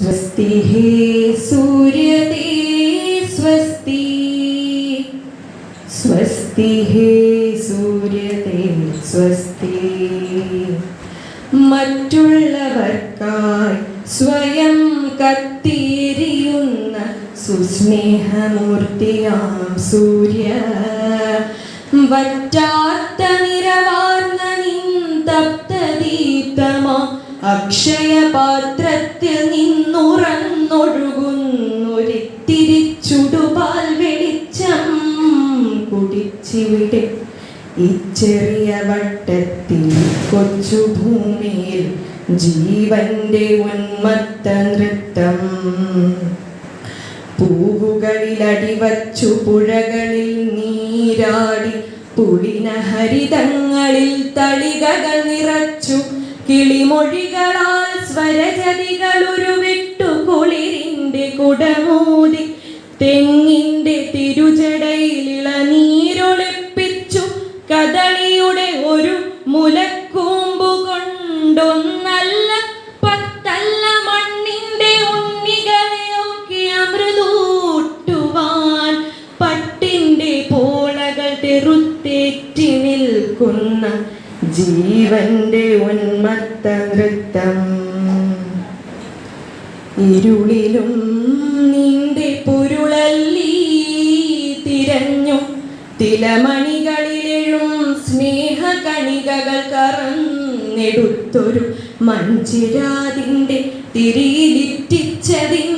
स्वस्ति हे सूर्यते स्वस्ति स्वस्ति हे सूर्यते स्वस्ति മറ്റുള്ളവർക്കായി സ്വയം കത്തിരിയുന്ന സുസ്നേഹമൂർത്തിയാം സൂര്യ വറ്റാത്ത നിറവാർന്ന അക്ഷയപാത്രത്തിൽ നിന്നുറന്നൊഴുകുന്നൊരിത്തിരി ചുടുപാൽ വെളിച്ചം കുടിച്ചിവിടെ. ഈ ചെറിയ വട്ടത്തിൽ കൊച്ചു ഭൂമിയിൽ ജീവന്റെ ഉന്മത്ത നൃത്തം. പൂവുകളിൽ അടിവച്ചു പുഴകളിൽ നീരാടി പുളിന ഹരിതങ്ങളിൽ തളികകൾ നിറച്ചു കിളിമൊഴികളാൽ സ്വരജതികൾ ഉരുവിട്ടു കുളിരിന്റെ കുടമൂടി തെങ്ങിന്റെ തിരുജടയിൽ നീരൊളിപ്പിച്ചു കദളിയുടെ ഒരു മുലക്കൂമ്പു കൊണ്ടൊന്നല്ല പത്തല്ല മണ്ണിന്റെ ഉണ്ണികളെയൊക്കെ അമൃതൂട്ടുവാൻ. പട്ടിന്റെ പോളകൾ തെറുത്തേറ്റി നിൽക്കുന്ന ജീവന്റെ ഉന്മത്ത നൃത്തം. ഇരുളിലും നിന്റെ പൊരുളല്ലി തിരഞ്ഞു തിലമണികളിലെഴും സ്നേഹകണികകൾ കറന്നെടുത്തൊരു മഞ്ചിരാതിന്റെ തിരിയിലിറ്റിച്ചതിൻ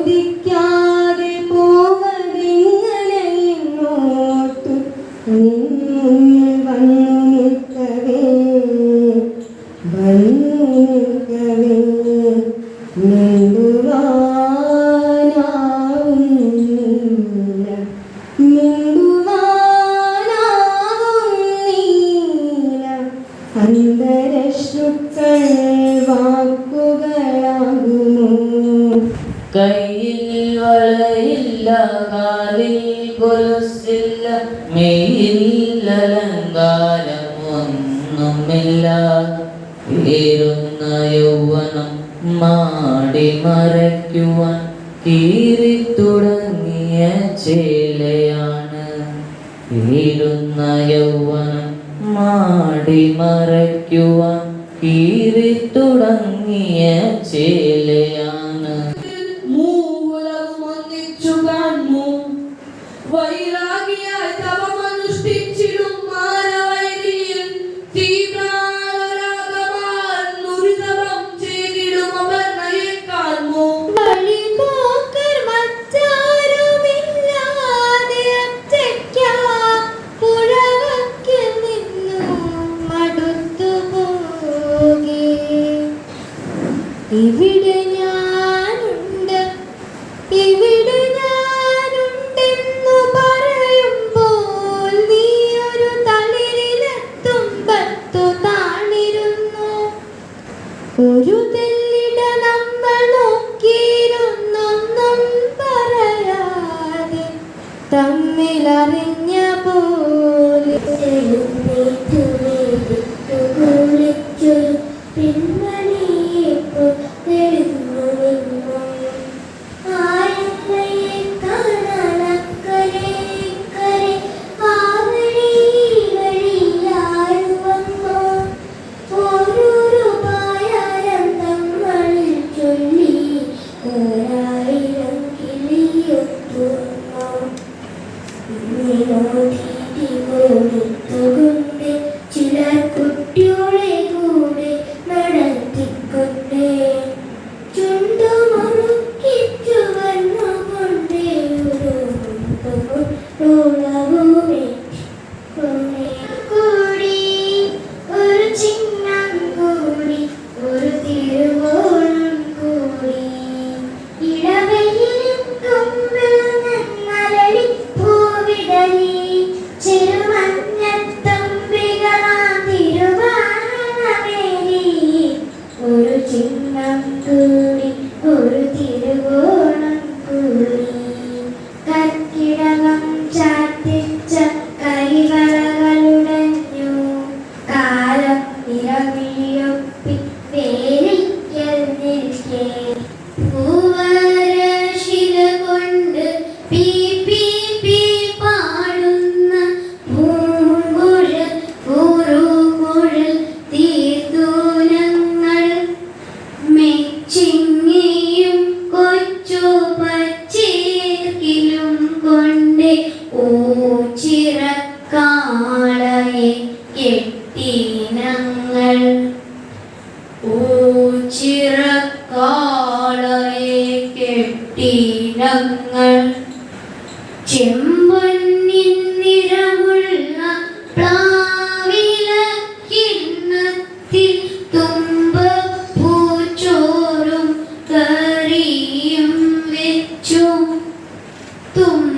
Judy ഏറുന്ന യൗവനം മാടി മറയ്ക്കുവാൻ കീറി തുടങ്ങിയ ചേലയാണ്. ഏറുന്ന യൗവനം മാടി മറയ്ക്കുവാൻ കീറി തുടങ്ങിയ ചേലയാണ്. e तुम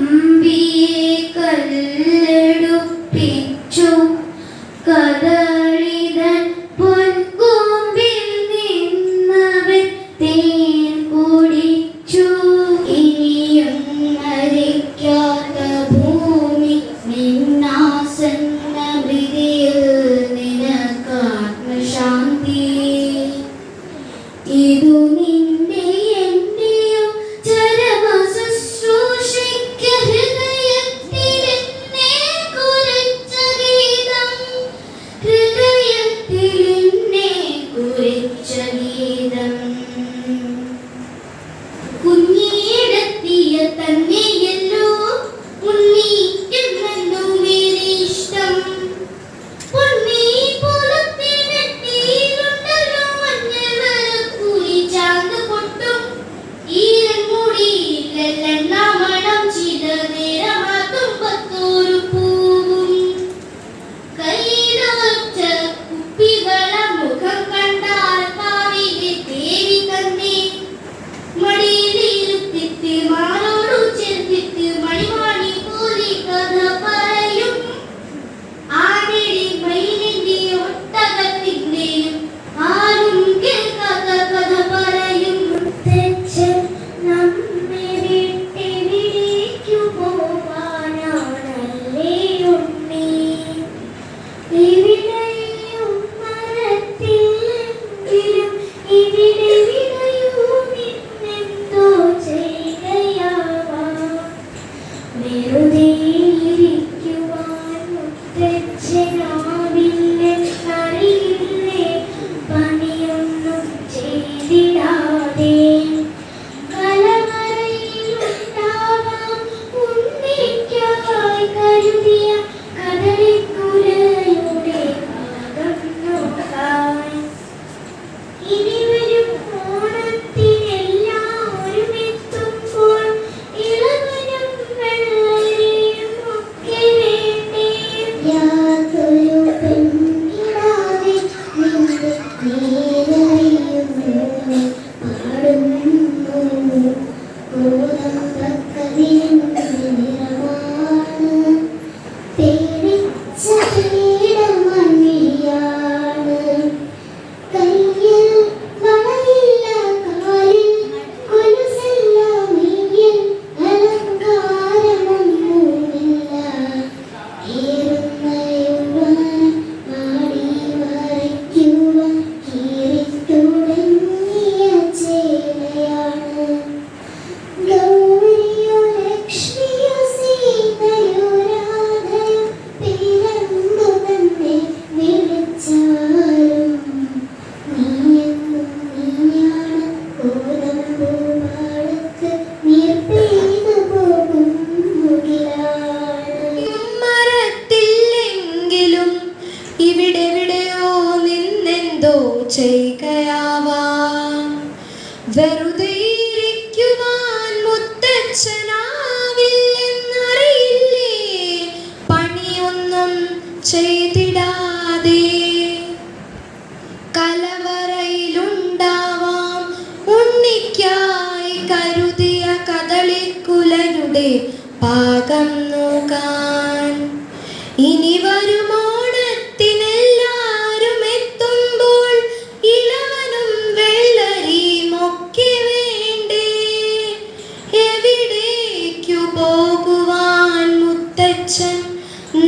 चैकया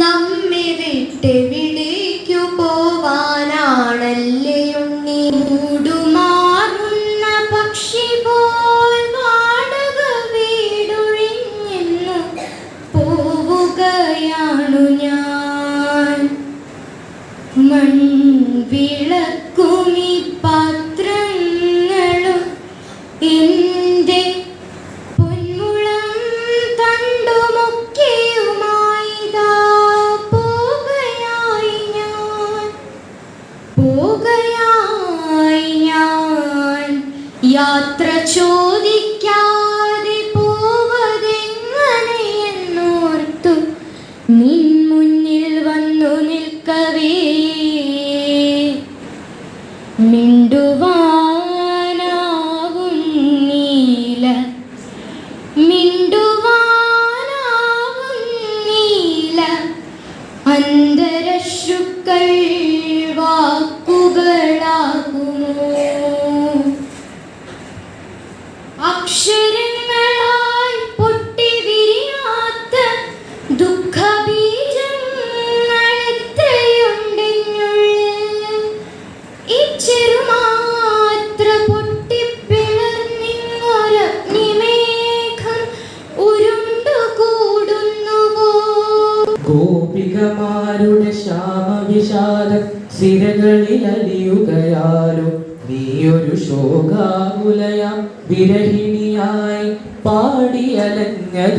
നമ്മെ വിട്ടെവിടേക്കു യാത്ര ചോദിക്കാതെ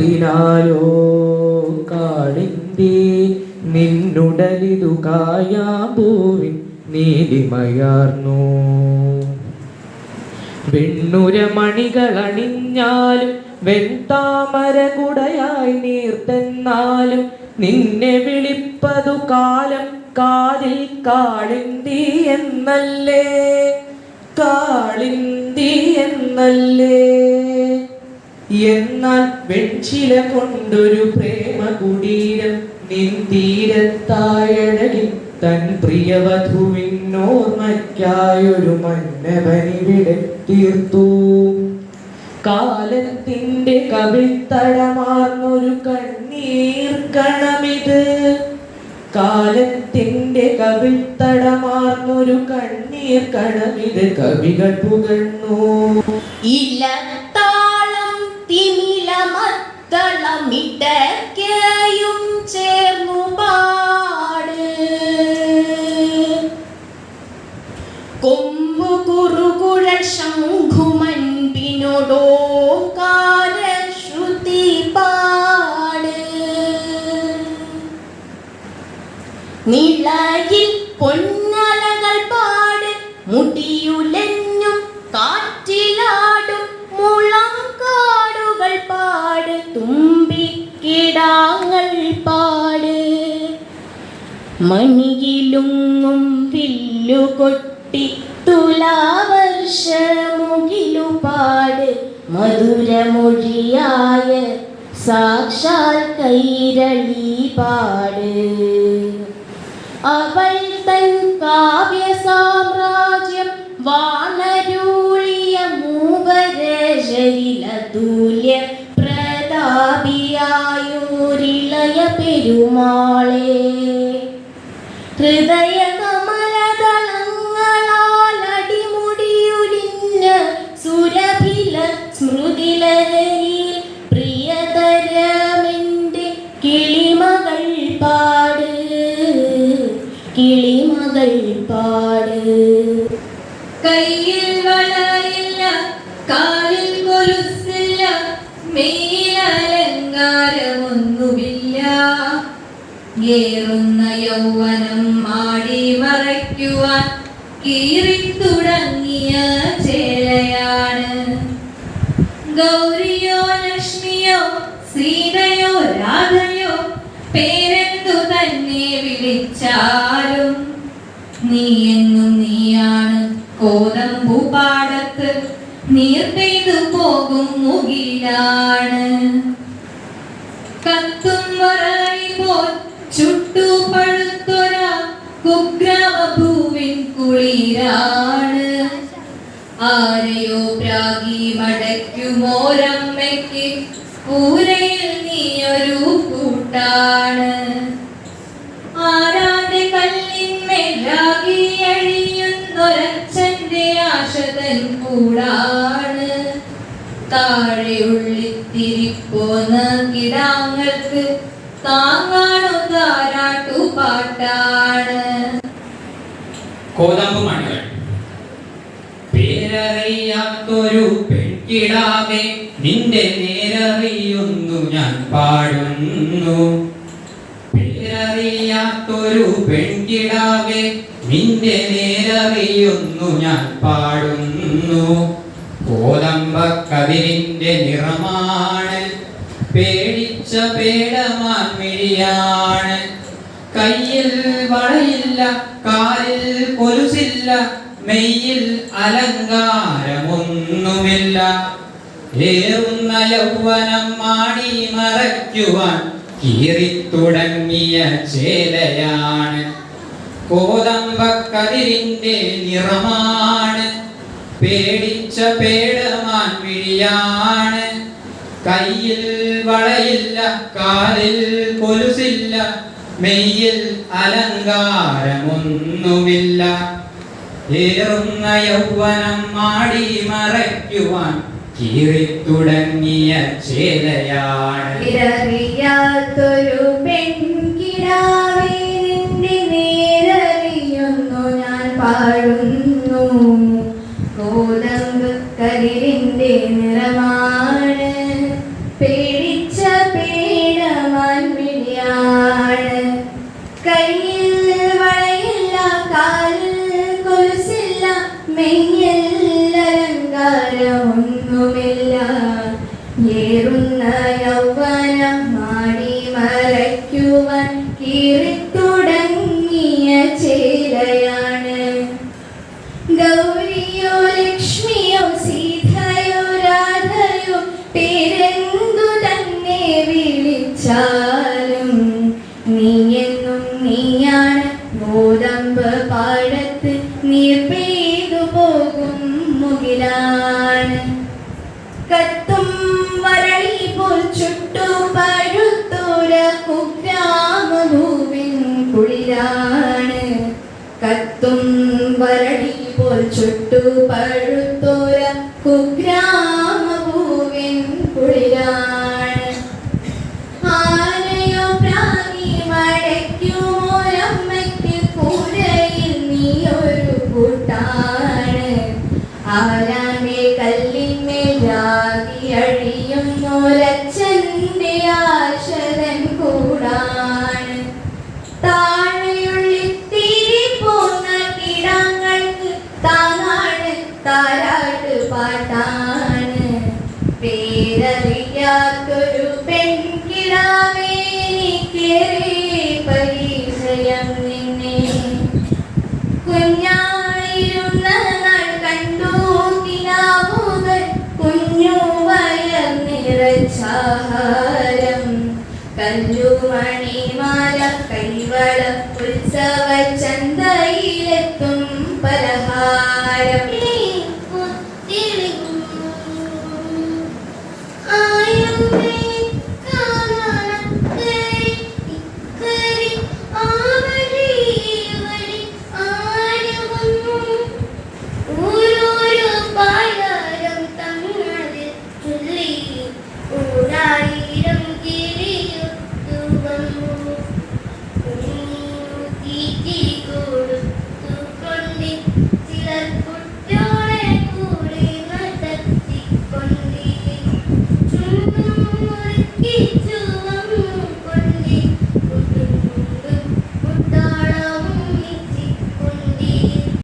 പാടിയലഞ്ഞതിനാലോ കാളിന്തി നിന്നുടലിതു കായാമ്പൂവിൻ നീലിമയാർന്നു. വെണ്ണുരമണികളണിഞ്ഞാലും വെൺതാമര കുടയായി നീർത്തെന്നാലും നിന്നെ വിളിപ്പതു കാലം കാതിൽ കാളിന്തി എന്നല്ലേ? കാളിന്തി എന്നല്ലേ? എന്നാൽ വെൺചില കൊണ്ടൊരു പ്രേമ കുടീരം നിൻ തീരത്തായഴകിൽ തൻ പ്രിയവധുവിനോർമ്മയ്ക്കായൊരു മന്നവനിവിടെ തീർത്തു. കാലത്തിന്റെ കവിത്തടമാർന്നൊരു കണ്ണീർ കണമിത്. കാലത്തിന്റെ കവിത്തടമാർന്നൊരു കണ്ണീർ കണമിത് കവികൾ പുകഴ്ന്നു. ഇലത്താളം തിമിലമത്തളമിടയ്ക്കയും ചേർന്നു പാട് കൊമ്പു കുറുകുഴൽ ശംഖുമൻപിനോടോ കാരശ്രുതി പാട് നിളയിൽ പൊന്നലകൾ തുമ്പിക്കിടാങ്ങൾ പാട്. മണിയിലുങ്ങും വില്ലുകൊട്ടി തുലാവർഷമുകിലു പാട് മധുരമൊഴിയായ സാക്ഷാൽ കൈരളി പാട്. അവൾ തൻ കാവ്യ സാമ്രാജ്യം വാണരൂളിയ മൂവരശരിലതുല്യ പ്രതാപിയായൂരിളയ പെരുമാളെ. ഹൃദയ കമലദളങ്ങളാൽ അടിമുടിയുലിഞ്ഞ സുരഭില സ്മൃതിലഹരിയിൽ പ്രിയതരമെന്റെ കിളിമകൾ പാട്. കിളിമകൾ പാട്. കയ്യിൽ യൗവനം മാടി മറയ്ക്കുവാൻ കീറിത്തുടങ്ങിയ ചേലയാണ്. ഗൗരിയോ ലക്ഷ്മിയോ സീതയോ രാധയോ പേരെന്തു തന്നെ വിളിച്ചാലും? നീ എന്നും നീയാണ് കോതമ്പു പാടത്ത് നീർ പെയ്തു പോകും മുകിലാണ്. ചുട്ടുപഴുത്തൊര കുഗ്രാമഭൂവിൻ കുളിരാണ്. ആരെയോ പ്രാഗി മടക്കുമോരമ്മയ്ക്ക് പൂരയിൽ നീയൊരു കൂട്ടാണ്. ആരാതെ കല്ലിന്മേലാകി അഴിയുന്നൊരച്ഛന്റെ ആശതൻ കൂടാണ്. താഴെ കിടാങ്ങൾക്ക് താങ്ങാണു താരാട്ടു പാട്ടാണ്. കോതമ്പ് മണികൾ പേരറിയാത്തൊരു പെൺകിടാവെ നിന്റെ നേരറിയുന്നു ഞാൻ പാടുന്നു. പേരറിയാത്തൊരു പെൺകിടാവെ നിന്റെ നേരറിയുന്നു ഞാൻ പാടുന്നു. കോതമ്പ കതിരിന്റെ നിറമാണ് കൊലുസില്ല മെയ്യിൽ അലങ്കാരമൊന്നുമില്ല. ഏറുന്ന യൗവനം മാടി മറയ്ക്കുവാൻ കീറിത്തുടങ്ങിയ ചേലയാണ്. കോതമ്പക്കതിരിന്റെ നിറമാണ് പേടിച്ച പേടമാൻ വിഴിയാണ്. കയ്യിൽ വളയില്ല കാലിൽ കൊലുസില്ല മെയ്യിൽ അലങ്കാരമൊന്നുമില്ല. ഏറുന്ന യൗവനം മാടി മറയ്ക്കുവാൻ കീറിത്തുടങ്ങിയ ചേലയാണ് ഇരറിയാത്തൊരു പെൺകിടാവേ നിന്റെ നേരറിയുന്നു. ഞാൻ പാടുന്നു. കോതമ്പ് കതിരിന്റെ പെയ്തു പോകും മുകിലാണ് കത്തും വരളി പോൽ ചുട്ടു പഴുത്തോര കുഗ്രാമഭൂവിൻ കുളിരാണ്. കത്തും വരളി പോൽ ചുട്ടു പഴുത്തോര കുഗ്രാമഭൂവിൻ കുളിരാണ്.